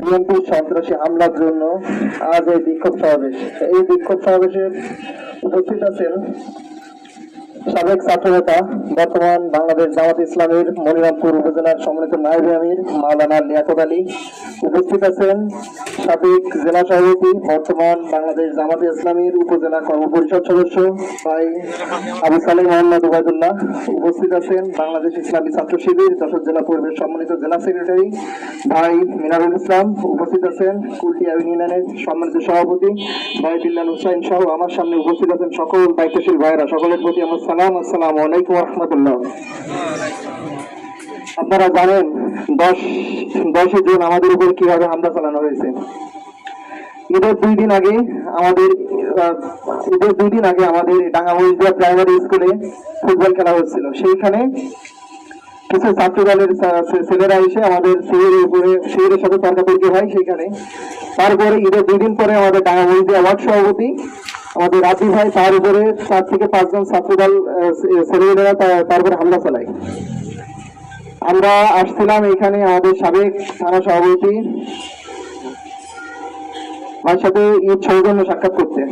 BNP সন্ত্রাসী হামলার জন্য আজ এই বিক্ষোভ সমাবেশ। এই বিক্ষোভ সমাবেশে উপস্থিত আছেন সাবেক ছাত্রনেতা বর্তমান বাংলাদেশ জামাত ইসলামের মনিরামপুর উপজেলার সম্মানিত নায়েব আমির মাওলানা লিয়াকত আলী উপস্থিত আছেন সাবেক জেলা সভাপতি, বর্তমান বাংলাদেশ জামাত ইসলামীর উপজেলা কর্মপরিষদ সদস্য ভাই আবু সালেহ মোহাম্মদ উবায়দুল্লাহ। উপস্থিত আছেন বাংলাদেশ ইসলামী ছাত্র শিবির যশোর জেলা পরিবেশ সম্মানিত জেলা সেক্রেটারি ভাই মিনারুল ইসলাম। উপস্থিত আছেন কুলটিয়া ইউনিয়নের সম্মানিত সভাপতি ভাই বিল্লাল হুসাইন সহ আমার সামনে উপস্থিত আছেন সকল দায়িত্বশীল ভাইরা সকলের প্রতি আমার সালাম, আসসালামু আলাইকুম রহমতুল্লাহ আপনারা জানেন, দশ, দশই জুন আমাদের উপর কীভাবে হামলা চালানো হয়েছে। ঈদের দুই দিন আগে আমাদের ঈদের দুই দিন আগে আমাদের ডাঙ্গামরিজা প্রাইমারি স্কুলে ফুটবল খেলা হচ্ছিল। সেইখানে কিছু ছাত্র দলের ছেলেরা এসে আমাদের শিবিরের উপরে শিবিরের সাথে তর্কাতর্কি হয় সেইখানে। তারপরে ঈদের দুই দিন পরে আমাদের ডাঙ্গামরিজা ওয়ার্ড সভাপতি আমাদের রাজীব ভাই তার উপরে চার থেকে পাঁচজন ছাত্রদল ছেলেমেয়েরা তার উপরে হামলা চালায়। আমরা আসছিলাম এখানে আমাদের সাবেক থানা সভাপতি আমার সাথে ঈদ সৌজন্য সাক্ষাৎ করতে।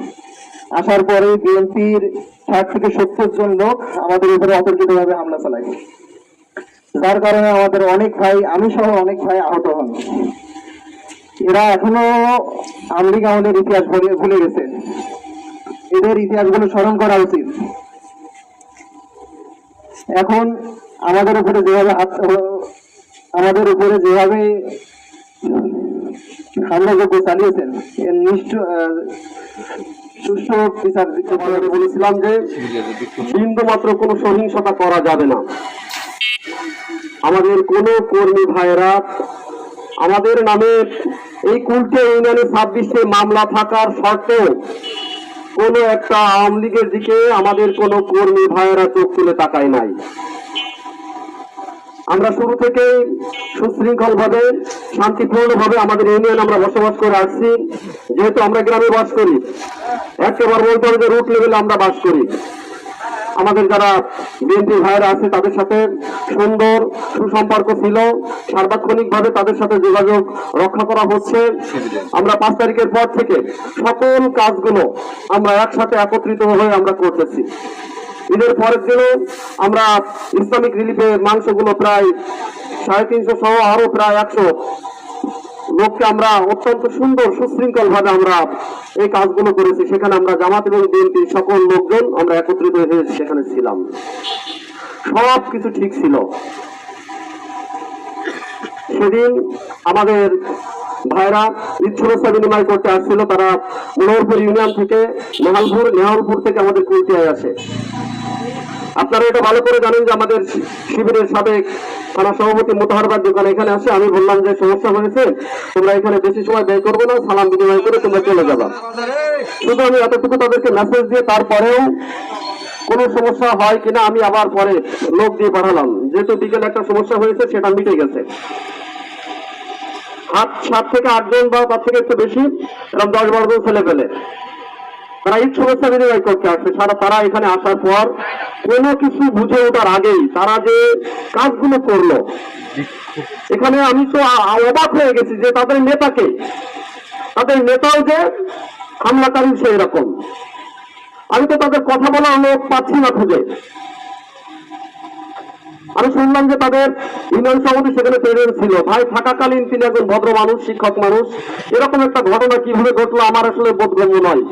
আসার পরে বিএনপির ষাট থেকে সত্তর জন লোক আমাদের উপরে অতর্কিত ভাবে হামলা চালায়। যার কারণে আমাদের অনেক ভাই, আমি সহ অনেক ভাই আহত হন। এরা এখনও আমলিগ আমাদের ইতিহাস ভুলে গেছে। এদের ইতিহাসগুলো স্মরণ করা উচিত। এখন আমাদের উপরে যেভাবে আমাদের উপরে যেভাবে হামলাযোগ্য চালিয়েছেন, এর নিষ্ঠ আমাদের কোনো কর্মী ভাইয়েরা, আমাদের নামে এই কুলটে ইউনিয়নে ছাব্বিশে মামলা থাকার সত্ত্বেও কোনো একটা আওয়ামী লীগের দিকে আমাদের কোনো কর্মী ভাইয়েরা চোখ তুলে তাকায় নাই। আমরা শুরু থেকে সুশৃঙ্খল ভাবে শান্তিপূর্ণ ভাবে আমাদের ইউনিয়ন আমরা বসবাস করে আসছি। যেহেতু আমরা গ্রামে বাস করি, একেবারে বলতে হবে যে রুট লেভেলে আমরা বাস করি। আমাদের যারা বিএনপি ভাইয়েরা আছে, তাদের সাথে সুন্দর সুসম্পর্ক ছিল। সার্বক্ষণিক ভাবে তাদের সাথে যোগাযোগ রক্ষা করা হচ্ছে। আমরা পাঁচ তারিখের পর থেকে সকল কাজগুলো আমরা একসাথে একত্রিত হয়ে আমরা করতেছি। ঈদের পরের দিনও আমরা ইসলামিক রিলিফের মাংসগুলো প্রায় সাড়ে তিনশো সহ আরও প্রায় একশো লোককে আমরা অত্যন্ত সুন্দর সুশৃঙ্খল ভাবে আমরা এই কাজগুলো করেছি। সেখানে আমরা জামাত এবং বিএনপি সকল লোকজন আমরা একত্রিত হয়ে সেখানে ছিলাম। সব কিছু ঠিক ছিল। সেদিন আমাদের ভাইরা ঈদ বিনিময় করতে আসছিল। তারা মনোহরপুর ইউনিয়ন থেকে নেহালপুর নেহালপুর থেকে আমাদের কুলটিয়ায় আসে। আপনারা এটা ভালো করে জানেন যে আমাদের শিবিরের সাবেক থানা সভাপতি মোতাহারবার দোকান এখানে আসে আমি বললাম যে সমস্যা হয়েছে, তোমরা এখানে বেশি সময় ব্যয় করবে না, সালাম বিনিময় করে তোমরা চলে যাবা। শুধু আমি এতটুকু তাদেরকে মেসেজ দিয়ে তারপরেও কোনো সমস্যা হয় কিনা আমি আবার পরে লোক দিয়ে পাঠালাম। যেহেতু বিকেলে একটা সমস্যা হয়েছে, সেটা মিটে গেছে। সাত থেকে আটজন বা তার থেকে একটু বেশি, এরকম দশ বারো জন ছেলে পেলে। তারা ঈদ শুভেচ্ছা বিনিময় করতে আসছে। সারা তারা এখানে আসার পর কোনো কিছু বুঝে ওঠার আগেই তারা যে কাজগুলো করল, এখানে আমি তো অবাক হয়ে গেছি যে তাদের নেতাকে, তাদের নেতাও যে হামলাকারী সেই রকম। আমি তো তাদের কথা বলার লোক পাচ্ছি না খুঁজে। আমি শুনলাম যে তাদের ইউনিয়ন সভাপতি সেখানে প্রেজেন্ট ছিল। ভাই, থাকাকালীন তিনি একজন ভদ্র মানুষ, শিক্ষক মানুষ। এরকম একটা ঘটনা কীভাবে ঘটলো আমার আসলে বোধগম্য নয়।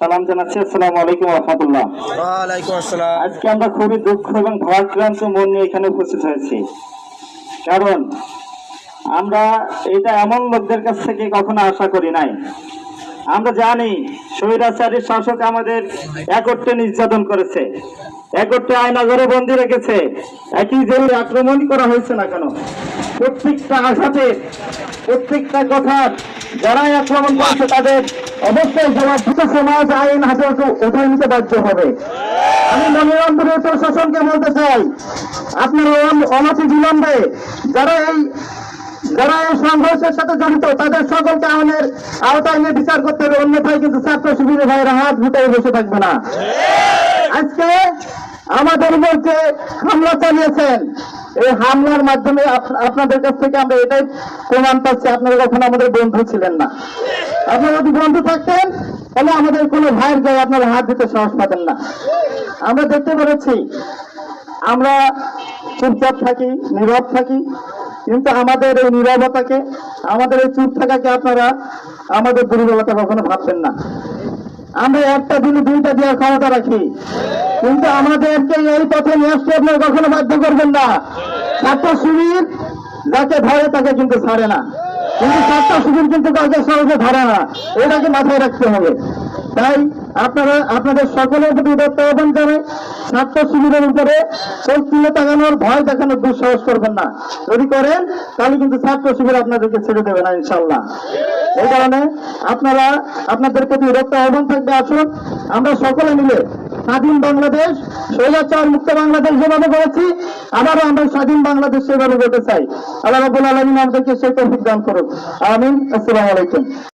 সালাম জানাচ্ছি। আসসালামু আলাইকুম রহমতুল্লাহ। ওয়ালাইকুম আসসালাম। আজকে আমরা খুবই দুঃখ এবং ভারাক্রান্ত মন নিয়ে এখানে উপস্থিত হয়েছি। কারণ আমরা এটা এমন লোকদের কাছ থেকে কখনো আশা করি নাই। আমরা জানি স্বৈরাচারী শাসক আমাদের একত্রে নির্যাতন করেছে একত্রে আয়নাঘরে বন্দি রেখেছে একই জেলে আক্রমণ করা হয়েছে না কেন? প্রত্যেকটা আঘাতে প্রত্যেকটা কথার যারাই আক্রমণ করেছে তাদের অবশ্যই জবাব দিতে সমাজ আইন হাতে উঠায় নিতে বাধ্য হবে। আমি মনিরঞ্জনের প্রশাসনকে বলতে চাই, আপনারা অনতি বিলম্বে যারা এই যারা এই সংঘর্ষের সাথে জড়িত, তাদের সকলকে আমাদের আওতায় নিয়ে বিচার করতে হবে। অন্যথায় কিন্তু ছাত্র শিবিরের ভাইয়েরা হাত গুটাই বসে থাকবে না। আজকে আমাদের উপর যে হামলা চালিয়েছেন। এই হামলার মাধ্যমে আপনাদের কাছ থেকে আমরা এটাই প্রমাণ পাচ্ছি, আপনারা কখনো আমাদের বন্ধু ছিলেন না। আপনারা যদি বন্ধু থাকতেন, তাহলে আমাদের কোনো ভাইয়ের গায়ে আপনারা হাত দিতে সাহস পাতেন না। আমরা দেখতে পেরেছি, আমরা চুপচাপ থাকি, নীরব থাকি, কিন্তু আমাদের এই নীরবতাকে, আমাদের এই চুপ থাকাকে আপনারা আমাদের দুর্বলতা কখনো ভাববেন না। আমরা একটা দিনে দুইটা দেওয়ার ক্ষমতা রাখি, কিন্তু আমাদেরকে এই পথে নিয়ে আসতে আপনারা কখনো বাধ্য করবেন না। ছাত্র শিবির যাকে ধরে তাকে কিন্তু ছাড়ে না। কিন্তু ছাত্র শিবির কিন্তু কাউকে সহজে ধরে না। এটাকে মাথায় রাখতে হবে। তাই আপনারা, আপনাদের সকলের প্রতি দত্ত আহ্বান করে ছাত্র শিবিরের উপরে চোখ তুলে তাকানোর ভয় দেখানোর দুঃসাহস করবেন না। যদি করেন, তাহলে কিন্তু ছাত্র শিবির আপনাদেরকে ছেড়ে দেবে না ইনশাল্লাহ এই কারণে আপনারা, আপনাদের প্রতি রক্ত আহ্বান থাকবে। আসুন, আমরা সকলে মিলে স্বাধীন বাংলাদেশ, স্বৈরাচার মুক্ত বাংলাদেশ যেভাবে করেছি, আবারও আমরা স্বাধীন বাংলাদেশ সেভাবে করতে চাই। আল্লাহ রাবুল আলমিন আমাদেরকে সেই তৌফিক দান করুন আমিন। আসসালামু আলাইকুম।